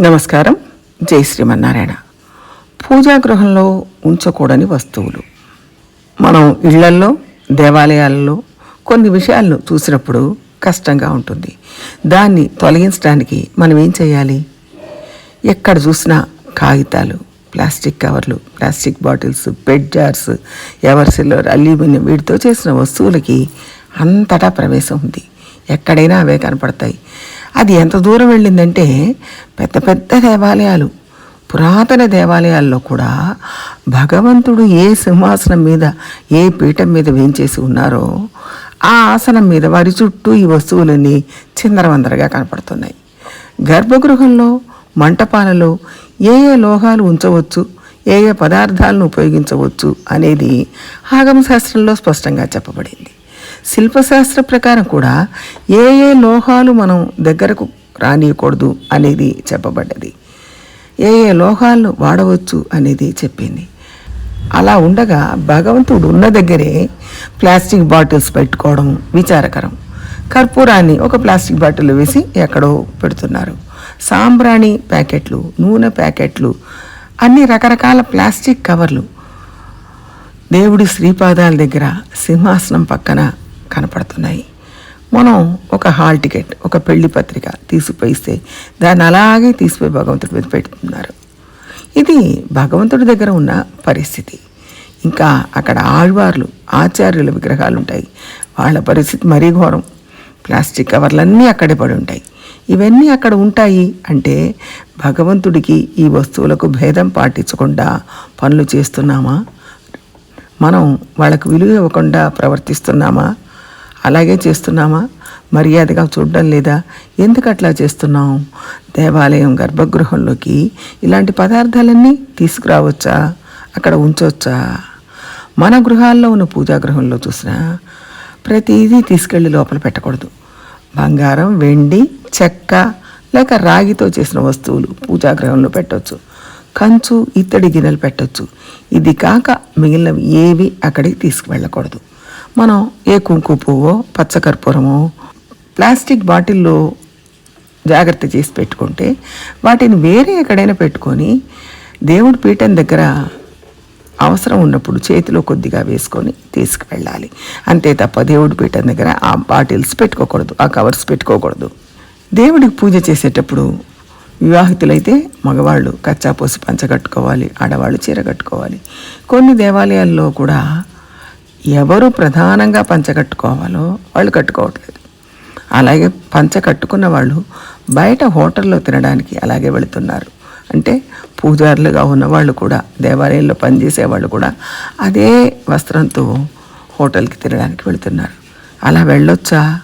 నమస్కారం. జై శ్రీమన్నారాయణ. పూజా గృహంలో ఉంచకూడని వస్తువులు. మనం ఇళ్ళల్లో దేవాలయాలలో కొన్ని విషయాలను చూసినప్పుడు కష్టంగా ఉంటుంది. దాన్ని తొలగించడానికి మనం ఏం చేయాలి? ఎక్కడ చూసినా కాగితాలు ప్లాస్టిక్ కవర్లు plastic bottles bed jars ever silver aluminium వీటితో చేసిన వస్తువులకి అంతటా ప్రవేశం ఉంది. ఎక్కడైనా అవే కనపడతాయి. అది ఎంత దూరం వెళ్ళిందంటే పెద్ద పెద్ద దేవాలయాలు. పురాతన దేవాలయాల్లో కూడా భగవంతుడు ఏ సింహాసనం మీద ఏ పీఠం మీద వేంచేసి ఉన్నారో ఆ ఆసనం మీద వారి చుట్టూ ఈ వస్తువులన్నీ చిందరవందరగా కనపడుతున్నాయి. గర్భగృహంలో మంటపాలలో ఏ ఏ లోహాలు ఉంచవచ్చు ఏ ఏ పదార్థాలను ఉపయోగించవచ్చు అనేది ఆగమశాస్త్రంలో స్పష్టంగా చెప్పబడింది. శిల్పశాస్త్ర ప్రకారం కూడా ఏ ఏ లోహాలు మనం దగ్గరకు రానియకూడదు అనేది చెప్పబడ్డది. ఏ ఏ లోహాలను వాడవచ్చు అనేది చెప్పింది. అలా ఉండగా భగవంతుడు ఉన్న దగ్గరే ప్లాస్టిక్ బాటిల్స్ పెట్టుకోవడం విచారకరం. కర్పూరాన్ని ఒక ప్లాస్టిక్ బాటిల్ వేసి ఎక్కడో పెడుతున్నారు. సాంబ్రాణి ప్యాకెట్లు నూనె ప్యాకెట్లు అన్ని రకరకాల ప్లాస్టిక్ కవర్లు. దేవుడి శ్రీపాదాల దగ్గర సింహాసనం పక్కన కనపడుతున్నాయి. మనం ఒక హాల్ టికెట్ ఒక పెళ్ళి పత్రిక తీసిపోయిస్తే దాన్ని అలాగే తీసిపోయి భగవంతుడి మీద పెడుతున్నారు ఇది భగవంతుడి దగ్గర ఉన్న పరిస్థితి. ఇంకా అక్కడ ఆళ్వార్లు ఆచార్యుల విగ్రహాలు ఉంటాయి వాళ్ళ పరిస్థితి మరీ ఘోరం. ప్లాస్టిక్ కవర్లన్నీ అక్కడే పడి ఉంటాయి. ఇవన్నీ అక్కడ ఉంటాయి అంటే భగవంతుడికి ఈ వస్తువులకు భేదం పాటించకుండా పనులు చేస్తున్నామా? మనం వాళ్ళకు విలువ ఇవ్వకుండా ప్రవర్తిస్తున్నామా? అలాగే చేస్తున్నామా? మర్యాదగా చూడడం లేదా? ఎందుకు అట్లా చేస్తున్నాం దేవాలయం గర్భగృహంలోకి ఇలాంటి పదార్థాలన్నీ తీసుకురావచ్చా? అక్కడ ఉంచవచ్చా మన గృహాల్లో ఉన్న పూజా గృహంలో చూసినా ప్రతిదీ తీసుకెళ్ళి లోపల పెట్టకూడదు. బంగారం వెండి చెక్క లేక రాగితో చేసిన వస్తువులు పూజా గృహంలో పెట్టవచ్చు కంచు ఇత్తడి గిన్నెలు పెట్టవచ్చు ఇది కాక మిగిలినవి ఏవి అక్కడికి తీసుకువెళ్ళకూడదు. మనం ఏ కుంకు పువ్వో పచ్చకర్పూరమో ప్లాస్టిక్ బాటిల్లో జాగ్రత్త చేసి పెట్టుకుంటే వాటిని వేరే ఎక్కడైనా పెట్టుకొని దేవుడి పీఠం దగ్గర అవసరం ఉన్నప్పుడు చేతిలో కొద్దిగా వేసుకొని తీసుకువెళ్ళాలి. అంతే తప్ప దేవుడి పీఠం దగ్గర ఆ బాటిల్స్ పెట్టుకోకూడదు ఆ కవర్స్ పెట్టుకోకూడదు. దేవుడికి పూజ చేసేటప్పుడు వివాహితులైతే మగవాళ్ళు కచ్చాపోసి పంచ కట్టుకోవాలి ఆడవాళ్ళు చీర కట్టుకోవాలి. కొన్ని దేవాలయాల్లో కూడా ఎవరు ప్రధానంగా పంచ కట్టుకోవాలో వాళ్ళు కట్టుకోవట్లేదు. అలాగే పంచ కట్టుకున్న వాళ్ళు బయట హోటల్లో తినడానికి అలాగే వెళుతున్నారు. అంటే పూజారులుగా ఉన్నవాళ్ళు కూడా దేవాలయంలో పనిచేసే వాళ్ళు కూడా అదే వస్త్రంతో హోటల్కి తినడానికి వెళుతున్నారు. అలా వెళ్ళొచ్చా?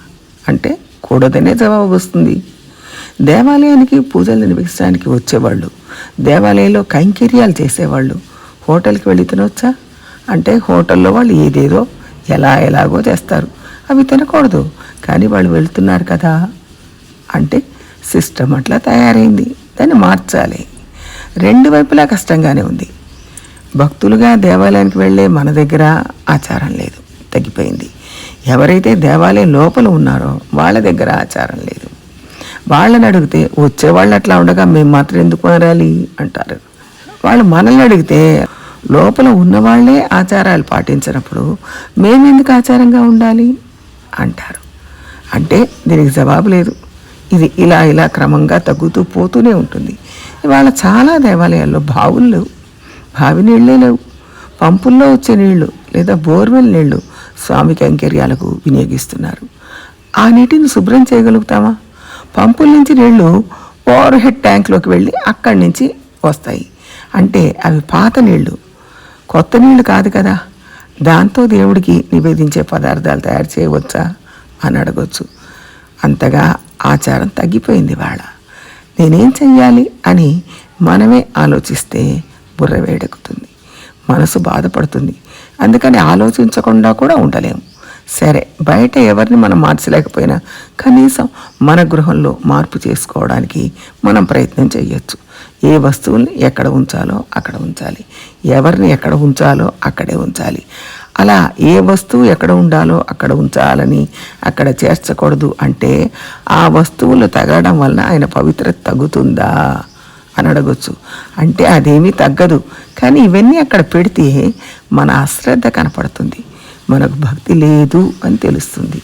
అంటే కూడదనే జవాబు వస్తుంది. దేవాలయానికి పూజలు నిర్వహించడానికి వచ్చేవాళ్ళు దేవాలయంలో కైంకర్యాలు చేసేవాళ్ళు హోటల్కి వెళ్ళి తినొచ్చా? అంటే హోటల్లో వాళ్ళు ఏదేదో ఎలా ఎలాగో చేస్తారు అవి తినకూడదు. కానీ వాళ్ళు వెళ్తున్నారు కదా. అంటే సిస్టమ్ అట్లా తయారైంది. దాన్ని మార్చాలి. రెండు వైపులా కష్టంగానే ఉంది. భక్తులుగా దేవాలయానికి వెళ్ళే మన దగ్గర ఆచారం లేదు. తగ్గిపోయింది. ఎవరైతే దేవాలయం లోపల ఉన్నారో వాళ్ళ దగ్గర ఆచారం లేదు. వాళ్ళని అడిగితే వచ్చేవాళ్ళు అట్లా ఉండగా మేము మాత్రం ఎందుకు మారాలి అంటారు. వాళ్ళు మనల్ని అడిగితే లోపల ఉన్నవాళ్ళే ఆచారాలు పాటించినప్పుడు మేమెందుకు ఆచారంగా ఉండాలి? అంటారు. అంటే దీనికి జవాబు లేదు. ఇది ఇలా ఇలా క్రమంగా తగ్గుతూ పోతూనే ఉంటుంది. ఇవాళ చాలా దేవాలయాల్లో బావులు లేవు. బావి నీళ్ళే లేవు. పంపుల్లో వచ్చే నీళ్ళు లేదా బోర్వెల్ నీళ్ళు స్వామి కైంకర్యాలకు వినియోగిస్తున్నారు. ఆ నీటిని శుభ్రం చేయగలుగుతామా? పంపుల నుంచి నీళ్ళు ఓవర్ హెడ్ ట్యాంక్లోకి వెళ్ళి అక్కడి నుంచి వస్తాయి. అంటే అవి పాత నీళ్ళు. కొత్త నీళ్ళు కాదు కదా. దాంతో దేవుడికి నివేదించే పదార్థాలు తయారు చేయవచ్చా? అని అడగొచ్చు. అంతగా ఆచారం తగ్గిపోయింది వాళ్ళ నేనేం చెయ్యాలి అని మనమే ఆలోచిస్తే బుర్ర వేడెక్కుతుంది. మనసు బాధపడుతుంది. అందుకని ఆలోచించకుండా కూడా ఉండలేము. సరే బయట ఎవరిని మనం మార్చలేకపోయినా కనీసం మన గృహంలో మార్పు చేసుకోవడానికి మనం ప్రయత్నం చేయొచ్చు ఏ వస్తువుని ఎక్కడ ఉంచాలో అక్కడ ఉంచాలి. ఎవరిని ఎక్కడ ఉంచాలో అక్కడే ఉంచాలి. అలా ఏ వస్తువు ఎక్కడ ఉండాలో అక్కడ ఉంచాలని అక్కడ చేర్చకూడదు అంటే ఆ వస్తువులు తగలడం వలన ఆయన పవిత్రత తగ్గుతుందా అని అడగచ్చు. అంటే అదేమీ తగ్గదు. కానీ ఇవన్నీ అక్కడ పెడితే మన అశ్రద్ధ కనపడుతుంది. మనకు భక్తి లేదు అని తెలుస్తుంది.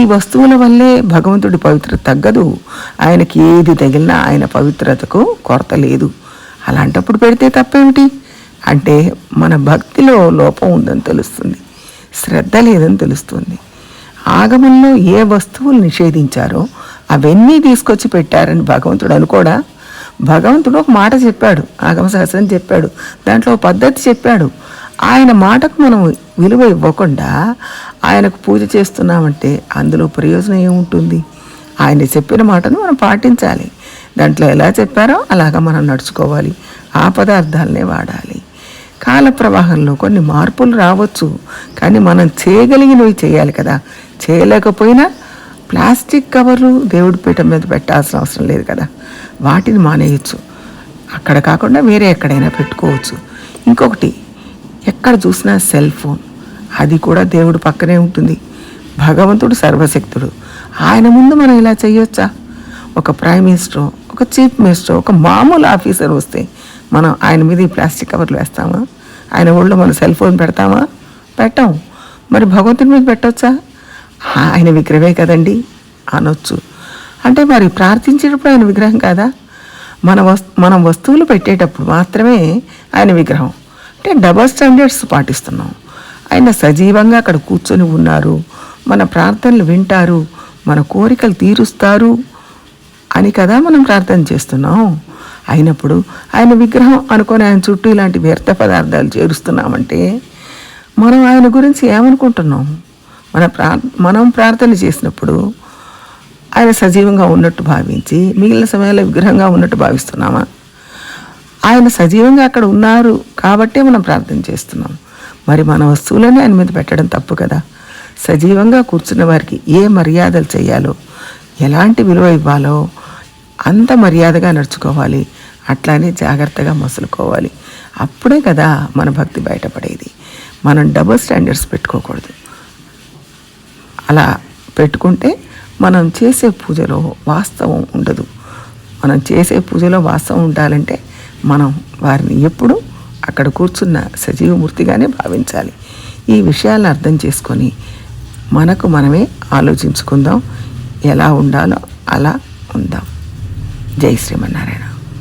ఈ వస్తువుల వల్లే భగవంతుడి పవిత్రత తగ్గదు. ఆయనకి ఏది తగిలినా ఆయన పవిత్రతకు కొరత లేదు. అలాంటప్పుడు పెడితే తప్పేమిటి? అంటే మన భక్తిలో లోపం ఉందని తెలుస్తుంది. శ్రద్ధ లేదని తెలుస్తుంది. ఆగమంలో ఏ వస్తువులు నిషేధించారో అవన్నీ తీసుకొచ్చి పెట్టారని భగవంతుడు అనుకోడా? భగవంతుడు ఒక మాట చెప్పాడు ఆగమ శాస్త్రం చెప్పాడు దాంట్లో పద్ధతి చెప్పాడు. ఆయన మాటకు మనం విలువ ఇవ్వకుండా ఆయనకు పూజ చేస్తున్నామంటే అందులో ప్రయోజనం ఏముంటుంది? ఆయన చెప్పిన మాటను మనం పాటించాలి. దాంట్లో ఎలా చెప్పారో అలాగా మనం నడుచుకోవాలి. ఆ పదార్థాలనే వాడాలి. కాల ప్రవాహంలో కొన్ని మార్పులు రావచ్చు. కానీ మనం చేయగలిగినవి చేయాలి కదా. చేయలేకపోయినా ప్లాస్టిక్ కవర్లు దేవుడి పీఠం మీద పెట్టాల్సిన అవసరం లేదు కదా. వాటిని మానేయచ్చు. అక్కడ కాకుండా వేరే ఎక్కడైనా పెట్టుకోవచ్చు. ఇంకొకటి ఎక్కడ చూసినా సెల్ ఫోన్. అది కూడా దేవుడు పక్కనే ఉంటుంది. భగవంతుడు సర్వశక్తుడు. ఆయన ముందు మనం ఇలా చేయొచ్చా? ఒక ప్రైమ్ మినిస్టర్ ఒక చీఫ్ మినిస్టర్ ఒక మామూలు ఆఫీసర్ వస్తే మనం ఆయన మీద ఈ ప్లాస్టిక్ కవర్లు వేస్తామా? ఆయన ఒళ్ళో మన సెల్ ఫోన్ పెడతామా? పెట్టాం. మరి భగవంతుడి మీద పెట్టొచ్చా? ఆయన విగ్రహమే కదండి. అనొచ్చు. అంటే మరి ప్రార్థించేటప్పుడు ఆయన విగ్రహం కాదా? మన వస్ మనం వస్తువులు పెట్టేటప్పుడు మాత్రమే ఆయన విగ్రహం. అంటే డబల్ స్టాండర్డ్స్ పాటిస్తున్నాం. ఆయన సజీవంగా అక్కడ కూర్చొని ఉన్నారు. మన ప్రార్థనలు వింటారు. మన కోరికలు తీరుస్తారు అని కదా మనం ప్రార్థన చేస్తున్నాం. అయినప్పుడు ఆయన విగ్రహం అనుకొని ఆయన చుట్టూ ఇలాంటి వ్యర్థ పదార్థాలు చేరుస్తున్నామంటే మనం ఆయన గురించి ఏమనుకుంటున్నాం? మన ప్రా మనం ప్రార్థన చేసినప్పుడు ఆయన సజీవంగా ఉన్నట్టు భావించి మిగిలిన సమయంలో విగ్రహంగా ఉన్నట్టు భావిస్తున్నామా? ఆయన సజీవంగా అక్కడ ఉన్నారు కాబట్టే మనం ప్రార్థన చేస్తున్నాం. మరి మన వస్తువులనే ఆయన మీద పెట్టడం తప్పు కదా. సజీవంగా కూర్చున్న వారికి ఏ మర్యాదలు చేయాలో ఎలాంటి విలువ ఇవ్వాలో అంత మర్యాదగా నడుచుకోవాలి. అట్లానే జాగ్రత్తగా మసులుకోవాలి. అప్పుడే కదా మన భక్తి బయటపడేది. మనం డబుల్ స్టాండర్డ్స్ పెట్టుకోకూడదు. అలా పెట్టుకుంటే మనం చేసే పూజలో వాస్తవం ఉండదు. మనం చేసే పూజలో వాస్తవం ఉండాలంటే మనం వారిని ఎప్పుడు అక్కడ కూర్చున్న సజీవమూర్తిగానే భావించాలి. ఈ విషయాలను అర్థం చేసుకొని మనకు మనమే ఆలోచించుకుందాం. ఎలా ఉండాలో అలా ఉందాం. జై శ్రీమన్నారాయణ.